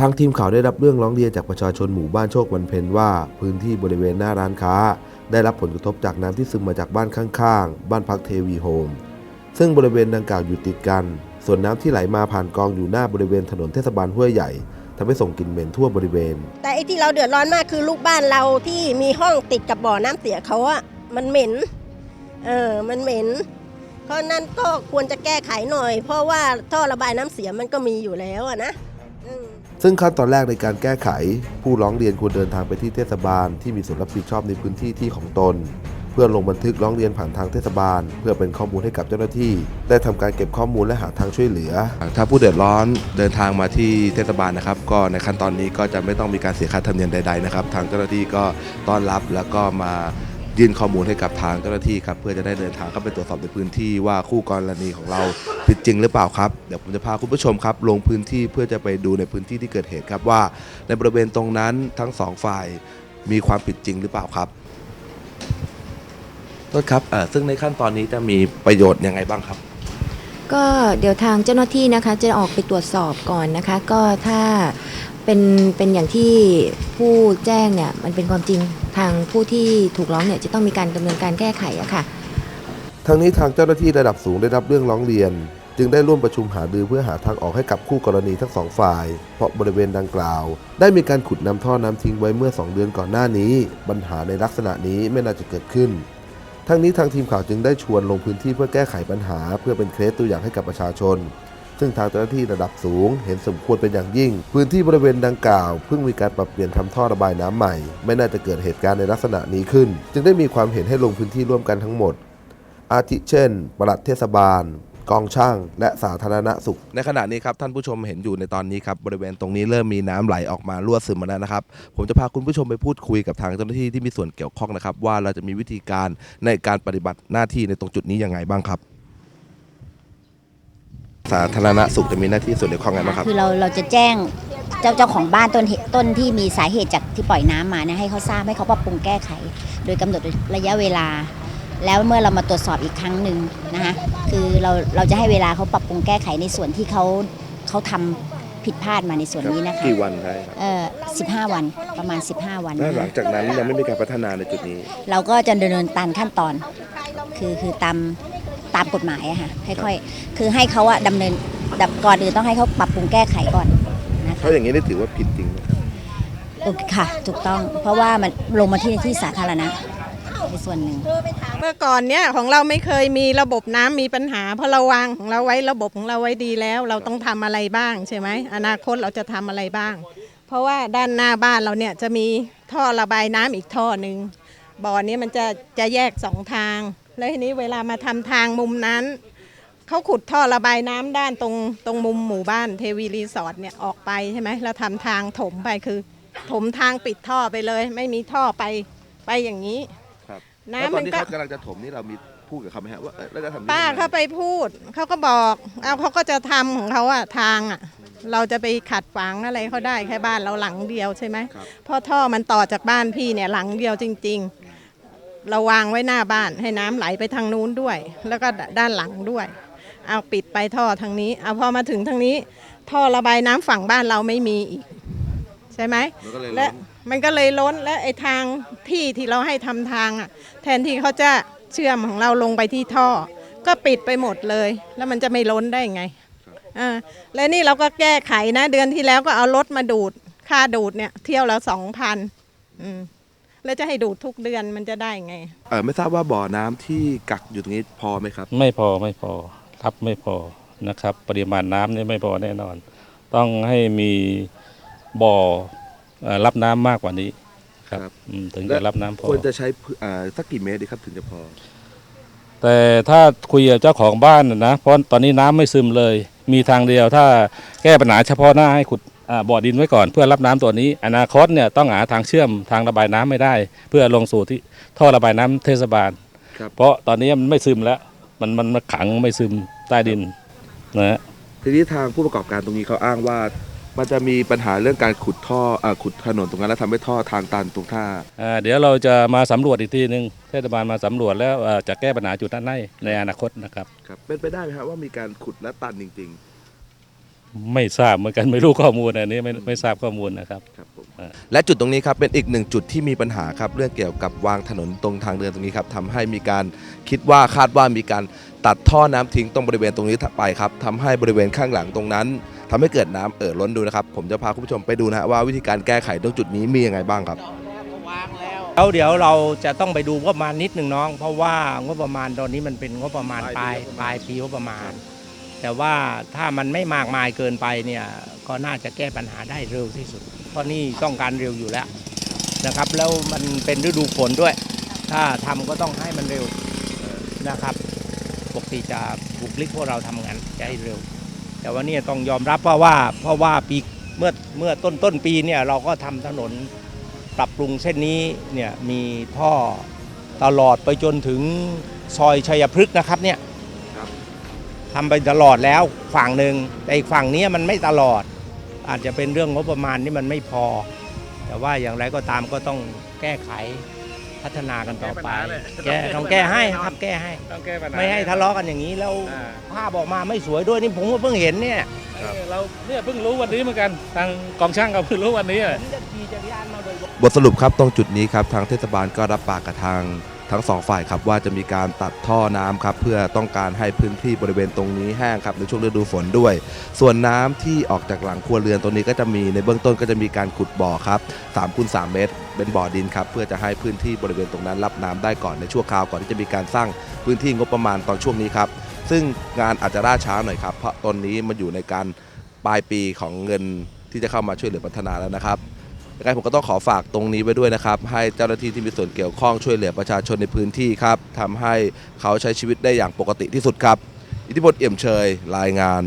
ทางทีมข่าวได้รับเรื่องร้องเรียนจากประชาชนหมู่บ้านโชควันเพ็ญว่า พื้นที่บริเวณหน้าร้านค้า ได้รับผลกระทบจากน้ำที่ซึมมาจากบ้านข้างๆ บ้านพักเทวีโฮม ซึ่งบริเวณดังกล่าวอยู่ติดกัน ส่วนน้ำที่ไหลมาผ่านกองอยู่หน้าบริเวณถนนเทศบาลห้วยใหญ่ทำให้ส่งกลิ่นเหม็นทั่วบริเวณ แต่ไอ้ที่เราเดือดร้อนมากคือลูกบ้านเราที่มีห้องติดกับบ่อน้ำเสียเขาอะมันเหม็น เออ มันเหม็น เพราะนั้นก็ควรจะแก้ไขหน่อย เพราะว่าท่อระบายน้ำเสียมันก็มีอยู่แล้วอะนะ อืม ซึ่งขั้นตอนแรกในการแก้ไข ผู้ร้องเรียนควรเดินทางไปที่เทศบาลที่มีส่วนรับผิดชอบในพื้นที่ที่ของตน เพื่อลงบันทึกร้องเรียนผ่านทางเทศบาล เพื่อเป็นข้อมูลให้กับเจ้าหน้าที่ ได้ทำการเก็บข้อมูลและหาทางช่วยเหลือ ถ้าผู้เดือดร้อนเดินทางมาที่เทศบาลนะครับ ก็ในขั้นตอนนี้ก็จะไม่ต้องมีการเสียค่าธรรมเนียมใดๆนะครับ ทางเจ้าหน้าที่ก็ต้อนรับแล้วก็มา ยื่นข้อมูลให้กับทางเจ้าหน้าที่ครับเพื่อจะได้เดินทางเข้าไปตรวจสอบในพื้นที่ว่าคู่กรณีของเราผิดจริงหรือเปล่าครับเดี๋ยวผมจะพาคุณผู้ชมครับ ลงพื้นที่เพื่อจะไปดูในพื้นที่ที่เกิดเหตุครับว่า ในบริเวณตรงนั้นทั้งสองฝ่ายมีความผิดจริงหรือเปล่าครับต้นครับเอ่อซึ่งในขั้นตอนนี้จะมีประโยชน์ยังไงบ้างครับ ก็เดี๋ยวทางเจ้าหน้าที่นะคะจะออกไปตรวจสอบก่อนนะคะ ก็ถ้าเป็นเป็นอย่างที่ผู้แจ้งเนี่ยมันเป็นความจริงทางผู้ที่ถูกร้องเนี่ยจะต้องมีการดำเนินการแก้ไขอะค่ะ ทั้งนี้ทางเจ้าหน้าที่ระดับสูงได้รับเรื่องร้องเรียน จึงได้ร่วมประชุมหารือเพื่อหาทางออกให้กับคู่กรณีทั้งสองฝ่าย เพราะบริเวณดังกล่าว ได้มีการขุดนำท่อน้ำทิ้งไว้เมื่อ 2 เดือนก่อนหน้านี้ ปัญหาในลักษณะนี้ไม่น่าจะเกิดขึ้น ทั้งนี้ทางทีมข่าวจึงได้ชวนลงพื้นที่เพื่อแก้ไขปัญหา เพื่อเป็นเคสตัวอย่างให้กับประชาชน ซึ่งทางเจ้าหน้าที่ระดับสูง เห็นสมควรเป็นอย่างยิ่ง พื้นที่บริเวณดังกล่าวเพิ่งมีการปรับเปลี่ยนทำท่อระบายน้ำใหม่ ไม่น่าจะเกิดเหตุการณ์ในลักษณะนี้ขึ้น จึงได้มีความเห็นให้ลงพื้นที่ร่วมกันทั้งหมด อาทิเช่นปลัดเทศบาล กองช่าง และสาธารณสุข ในขณะนี้ครับท่านผู้ชมเห็นอยู่ในตอนนี้ครับบริเวณตรงนี้เริ่มมีน้ำไหลออกมารั่วซึมมาแล้วนะครับ ผมจะพาคุณผู้ชมไปพูดคุยกับทางเจ้าหน้าที่ที่มีส่วนเกี่ยวข้องนะครับ ว่าเราจะมีวิธีการในการปฏิบัติหน้าที่ในตรงจุดนี้ยังไงบ้างครับ สาธารณสุขจะมีหน้าที่ส่วนเกี่ยวข้องไงบ้างครับ คือเราเราจะแจ้งเจ้าเจ้าของบ้านต้นเหตุต้นที่มีสาเหตุจากที่ปล่อยน้ำมาเนี่ยให้เขาทราบให้เขาปรับปรุงแก้ไข โดยกำหนดระยะเวลา แล้วเมื่อเรามาตรวจสอบอีกครั้งหนึ่งนะคะคือ เราเราจะให้เวลาเขาปรับปรุงแก้ไขในส่วนที่เขาเขาทำผิดพลาดมาในส่วนนี้นะคะกี่วันได้ครับเอ่อ15 วันประมาณ 15 วันและหลันะคะงจากนั้นยังไม่มีการพัฒนาในจุดนี้ เราก็จะดำเนินตามขั้นตอน คือคือตามตามกฎหมายอะค่ะค่อยๆคือให้เขาอะดำเนินดับก่อนอื่นต้องให้เขาปรับปรุงแก้ไขก่อนนะคะ ถ้าอย่างนี้ได้ถือว่าผิดจริงไหมครับโอเคค่ะ ถูกต้องเพราะว่ามันลงมาที่ที่สาธารณะ ในส่วนหนึ่ง เมื่อก่อนเนี่ยของเราไม่เคยมีระบบน้ำมีปัญหา เพราะเราวางของเราไว้ระบบของเราไว้ดีแล้ว เราต้องทำอะไรบ้างใช่ไหมอนาคตเราจะทำอะไรบ้าง เพราะว่าด้านหน้าบ้านเราเนี่ยจะมีท่อระบายน้ำอีกท่อหนึ่งบ่อนี้มันจะจะแยกสองทาง แล้วทีนี้เวลามาทำทางมุมนั้น เขาขุดท่อระบายน้ำด้านตรงตรงมุมหมู่บ้านเทวีรีสอร์ทเนี่ยออกไปใช่ไหมแล้วทำทางถมไปคือ ถมทางปิดท่อไปเลย ไม่มีท่อไปไปอย่างนี้ ครับน้ำแล้วตอมันนที่ก็ เขากำลังจะถมนี่เรามีพูดกับเขาไหมฮะว่าเอ้ยเราจะทำนี่ป้ายังไงเขาไปพูด เขาก็บอกเอาเขาก็จะทำของเขาอะทางอะเราจะไปขัดฝังอะไรเขาได้แค่บ้านเราหลังเดียวใช่ไหมครับเพราะท่อมันต่อจากบ้านพี่เนี่ยหลังเดียวจริง ๆ เราวางไว้หน้าบ้านให้น้ำไหลไปทางนู้นด้วย แล้วก็ด้านหลังด้วย เอาปิดไปท่อทางนี้ เอาพอมาถึงทางนี้ ท่อระบายน้ำฝั่งบ้านเราไม่มีอีก ใช่ไหม มันก็เลยและล้น มันก็เลยล้นและไอ้ทางที่ที่เราให้ทำทางอะ แทนที่เขาจะเชื่อมของเราลงไปที่ท่อ ก็ปิดไปหมดเลย แล้วมันจะไม่ล้นได้ไงอ่าและนี่เราก็แก้ไขนะ เดือนที่แล้วก็เอารถมาดูด ค่าดูดเนี่ย เที่ยวละสองพันแล้วจะให้ดูดทุกเดือนมันจะได้ไง เออไม่ทราบว่าบ่อน้ำที่กักอยู่ตรงนี้พอไหมครับ ไม่พอไม่พอรับไม่พอนะครับ ปริมาณน้ำนี่ไม่พอแน่นอน ต้องให้มีบ่อ เอ่อรับน้ำมากกว่านี้ครับครับ อืมถึงและจะรับน้ำพอ ควรจะใช้พื้นอ่าสักกี่เมตรดีครับถึงจะพอ แต่ถ้าคุยกับเจ้าของบ้านน่ะนะเพราะตอนนี้น้ำไม่ซึมเลย มีทางเดียวถ้าแก้ปัญหาเฉพาะหน้าให้ขุดอ่าบ่อดินไว้ก่อน เพื่อรับน้ำตัวนี้ อนาคตเนี่ยต้องหาทางเชื่อมทางระบายน้ำไม่ได้ เพื่อลงสู่ที่ท่อระบายน้ำเทศบาล ครับ เพราะตอนนี้มันไม่ซึมแล้ว มันมันมันขังไม่ซึมใต้ดินนะฮะ ทีนี้ทางผู้ประกอบการตรงนี้เขาอ้างว่า มันจะมีปัญหาเรื่องการขุดท่ออ่าขุดถนนตรงนั้นแล้วทำให้ท่อทางตันตรงท่าอ่าเดี๋ยวเราจะมาสำรวจอีกทีหนึ่งเทศบาลมาสำรวจแล้วอ่าจะแก้ปัญหาจุดนั้นให้ในอนาคตนะครับ ครับเป็นไปได้ไหมครับว่ามีการขุดและตันจริง ไม่ทราบเหมือนกันไม่รู้ข้อมูลอันนี้ไม่ไม่ทราบข้อมูลนะครับและจุดตรงนี้ครับเป็นอีกหนึ่งจุดที่มีปัญหาครับเรื่องเกี่ยวกับวางถนนตรงทางเดินตรงนี้ครับทำให้มีการคิดว่าคาดว่ามีการตัดท่อน้ำทิ้งตรงบริเวณตรงนี้ไปครับทำให้บริเวณข้างหลังตรงนั้น ทำให้เกิดน้ำเอ่อล้นดูนะครับ ผมจะพาคุณผู้ชมไปดูนะฮะว่าวิธีการแก้ไขตรงจุดนี้มียังไงบ้างครับแล้วเดี๋ยวเราจะต้องไปดูงบประมาณนิดหนึ่งน้อง เพราะว่างบประมาณตอนนี้มันเป็นงบประมาณปลายปลายปีงบประมาณ แต่ว่าถ้ามันไม่มากมายเกินไปเนี่ยก็น่าจะแก้ปัญหาได้เร็วที่สุด เพราะนี่ต้องการเร็วอยู่แล้วนะครับ แล้วมันเป็นฤดูฝนด้วย ถ้าทำก็ต้องให้มันเร็วนะครับ ปกติจะบุคลิกพวกเราทำงานจะให้เร็ว แต่ว่าเนี่ยต้องยอมรับเพราะว่าเพราะว่าปีเมื่อเมื่อต้นต้นปีเนี่ยเราก็ทำถนนปรับปรุงเส้นนี้เนี่ยมีท่อตลอดไปจนถึงซอยชัยพฤกษ์นะครับเนี่ยทำไปตลอดแล้วฝั่งหนึ่งแต่อีกฝั่งเนี้ยมันไม่ตลอด อาจจะเป็นเรื่องงบประมาณที่มันไม่พอ แต่ว่าอย่างไรก็ตามก็ต้องแก้ไข พัฒนากันต่อไป แก้แก้ปัญหาเลยต้องแก้ให้ครับแก้ให้ ต้องแก้ปัญหา ไม่ให้ทะเลาะกันอย่างนี้แล้วอ่า ภาพออกมาไม่สวยด้วยนี่ผมก็เพิ่งเห็นเนี่ยเราเนี่ยเพิ่งรู้วันนี้เหมือนกันทางกองช่างก็เพิ่งรู้วันนี้อะ ผมจะขี่จักรยานมาโดยบทสรุปครับตรงจุดนี้ครับทางเทศบาลก็รับปากกับทาง ทั้งสองฝ่ายครับว่าจะมีการตัดท่อน้ำครับเพื่อต้องการให้พื้นที่บริเวณตรงนี้แห้งครับในช่วงฤดูฝนด้วย ส่วนน้ำที่ออกจากหลังครัวเรือนตรงนี้ก็จะมีในเบื้องต้นก็จะมีการขุดบ่อครับ3คูณ3เมตร เป็นบ่อดินครับเพื่อจะให้พื้นที่บริเวณตรงนั้นรับน้ำได้ก่อนในชั่วคราวก่อนที่จะมีการสร้างพื้นที่งบประมาณตอนช่วงนี้ครับซึ่งงานอาจจะล่าช้าหน่อยครับเพราะตอนนี้มันอยู่ในการปลายปีของเงินที่จะเข้ามาช่วยเหลือพัฒนาแล้วนะครับ ยังไงผมก็ต้องขอฝากตรงนี้ไว้ด้วยนะครับ ให้เจ้าหน้าที่ที่มีส่วนเกี่ยวข้องช่วยเหลือประชาชนในพื้นที่ครับทำให้เขาใช้ชีวิตได้อย่างปกติที่สุดครับ อิทธิพลเอี่ยมเชยรายงาน